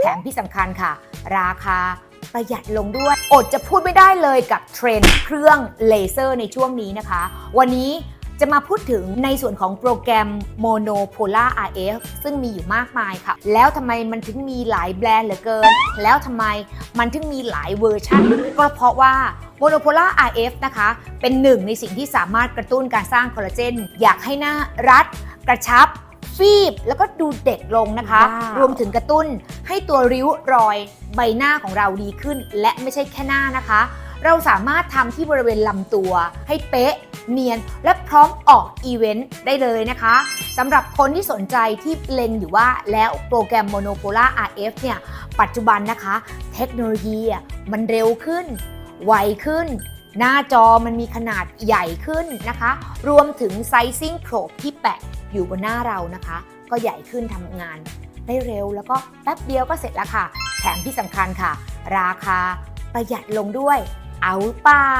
แถมที่สำคัญค่ะ ราคาประหยัดลงด้วย อดจะพูดไม่ได้เลยกับเทรนด์เครื่องเลเซอร์ในช่วงนี้นะคะ วันนี้จะมาพูดถึงในส่วนของโปรแกรม Monopolar RF ซึ่งมีอยู่มากมายค่ะ แล้วทำไมมันถึงมีหลายแบรนด์เหลือเกิน แล้วทำไมมันถึงมีหลายเวอร์ชันก็เพราะว่า Monopolar RF นะคะ เป็นหนึ่งในสิ่งที่สามารถกระตุ้นการสร้างคอลลาเจน อยากให้หน้ารัด กระชับ ฟีบแล้วก็ดูเด็กลงนะคะว้าวรวมถึงกระตุ้นให้ตัวริ้วรอยใบหน้าของเราดีขึ้น และไม่ใช่แค่หน้านะคะ เราสามารถทำที่บริเวณลำตัว ให้เป๊ะ เนียน และพร้อมออกอีเวนต์ได้เลยนะคะสำหรับคนที่สนใจที่เล็งอยู่ว่าแล้วโปรแกรม Monopolar RF เนี่ย ปัจจุบันนะคะ เทคโนโลยีอะมันเร็วขึ้น ไวขึ้นหน้าจอมันมีขนาดใหญ่ขึ้นนะคะ รวมถึงไซซิ่งโ r บที่แปะ อยู่บนหน้าเรานะคะ ก็ใหญ่ขึ้นทำงาน ได้เร็วแล้วก็แป๊บเดียวก็เสร็จแล้วค่ะ แถมที่สำคัญค่ะ ราคาประหยัดลงด้วย เอาเปล่า